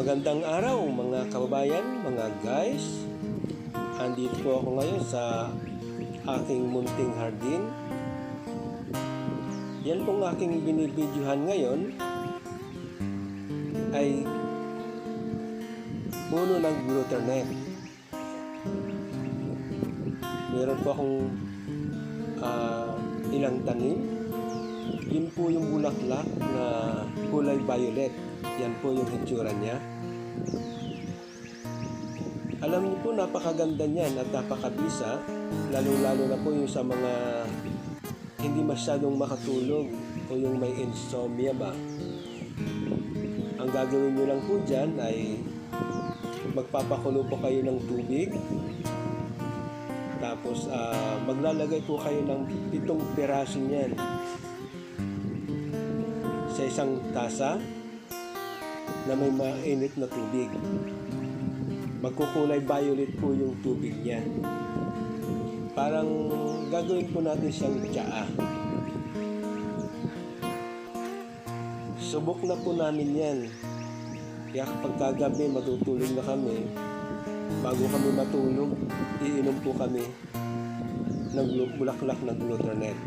Magandang araw mga kababayan, mga guys. Andito po ako ngayon sa aking munting hardin. Yan pong aking binibidyohan ngayon ay puno ng glutamate. Meron po akong ah, ilang tanim. Yun po yung bulaklak na kulay violet. Yan po yung hitsura niya. Alam niyo po, napakaganda niyan at napakabisa. Lalo-lalo na po yung sa mga hindi masyadong makatulog o yung may insomnia ba. Ang gagawin niyo lang po dyan ay magpapakulo po kayo ng tubig. Tapos ah, maglalagay po kayo ng pitong piraso niyan sa isang tasa na may mainit na tubig. Magkukulay violet po yung tubig niya. Parang gagawin po natin siyang tsaa. Subok na po namin yan. Kaya kapag kagabi matutulog na kami, bago kami matulog, iinom po kami ng bulaklak na glutamate.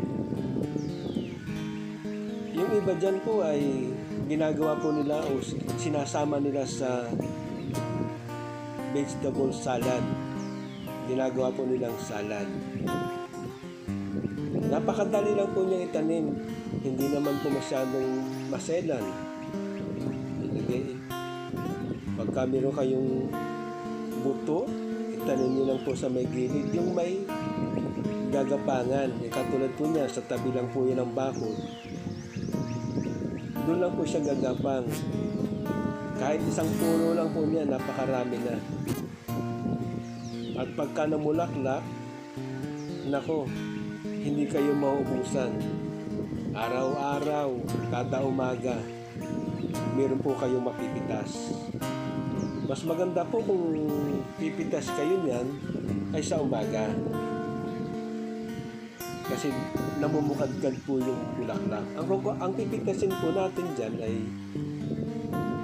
Yung iba dyan po ay ginagawa po nila o sinasama nila sa vegetable salad. Ginagawa po nilang salad. Napakadali lang po niya itanim. Hindi naman po masyadong maselan. Ilagay. Pagka meron kayong buto, itanim niyo lang po sa may gilid. Yung may gagapangan. Katulad po niya, sa tabi lang po yan ng bakod. Doon lang po siya gagapang. Kahit isang puno lang po niya, napakarami na. At pagka namulaklak, nako, hindi kayo mauubusan. Araw-araw, kada umaga, meron po kayong mapipitas. Mas maganda po kung pipitas kayo niyan ay sa umaga. Kasi namumukadkad po yung bulaklak. Ang, ang pipitasin po natin dyan ay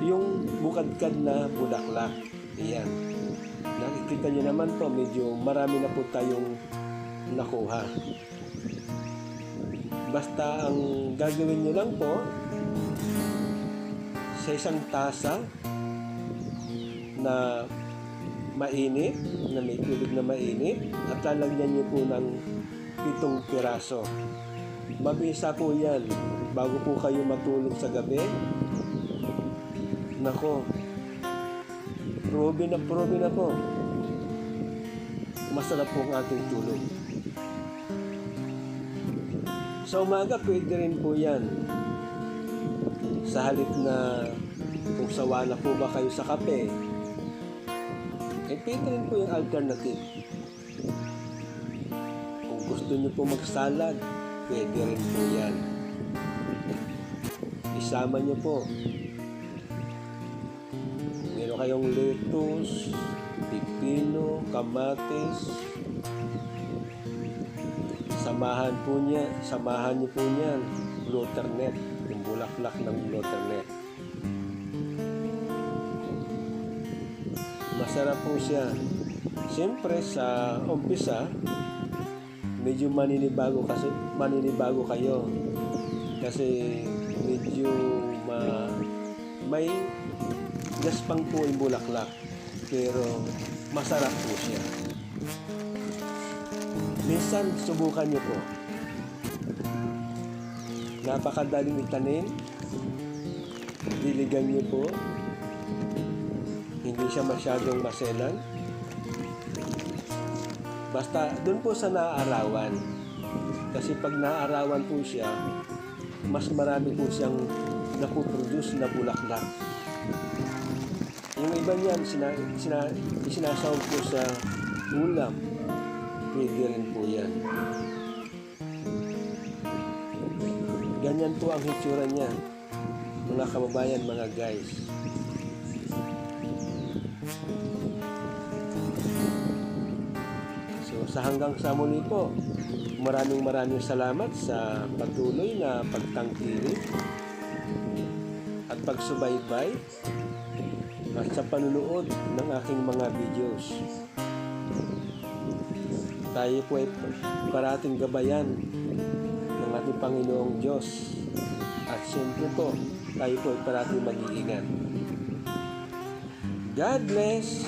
yung bukadkad na bulaklak. Iyan. Nakikita niyo naman po, medyo marami na po tayong nakuha. Basta ang gagawin niyo lang po, sa isang tasa na mainit, na may tubig na mainit, at lalagyan niyo po ng pitong piraso. Mabisa po yan. Bago po kayo matulog sa gabi, nako, probe na probe na po. Masarap po ang ating tulog. Sa umaga, pwede rin po yan. Sa halip na kung sawa na po ba kayo sa kape, eh pwede rin po yung alternative. Gusto niyo po magsalad, pwede rin po yan. Isama niyo po. Meron kayong lettuce, pipino, kamatis. Samahan po niya, samahan niyo po niyan, glutamate, yung bulaklak ng glutamate. Masarap po siya. Siyempre sa umpisa, medyo maninibago kasi maninibago kayo. Kasi medyo ma, may gaspang po yung bulaklak. Pero masarap po siya. Minsan, subukan niyo po. Napakadaling itanim. Diligan niyo po. Hindi siya masyadong maselan. Basta, doon po sa naaarawan. Kasi pag naaarawan po siya, mas marami po siyang napuproduce na bulaklak. Yung iba niyan, sina, sina, isinasahog po sa ulam. Pwede rin po yan. Ganyan po ang hitsura niya. Mga kababayan, mga guys. Sa hanggang sa muli po, maraming maraming salamat sa patuloy na pagtangkilik at pagsubaybay at sa panunood ng aking mga videos. Tayo po ay parating gabayan ng ating Panginoong Diyos. At siyempre po, tayo po ay parating mag-iingat. God bless!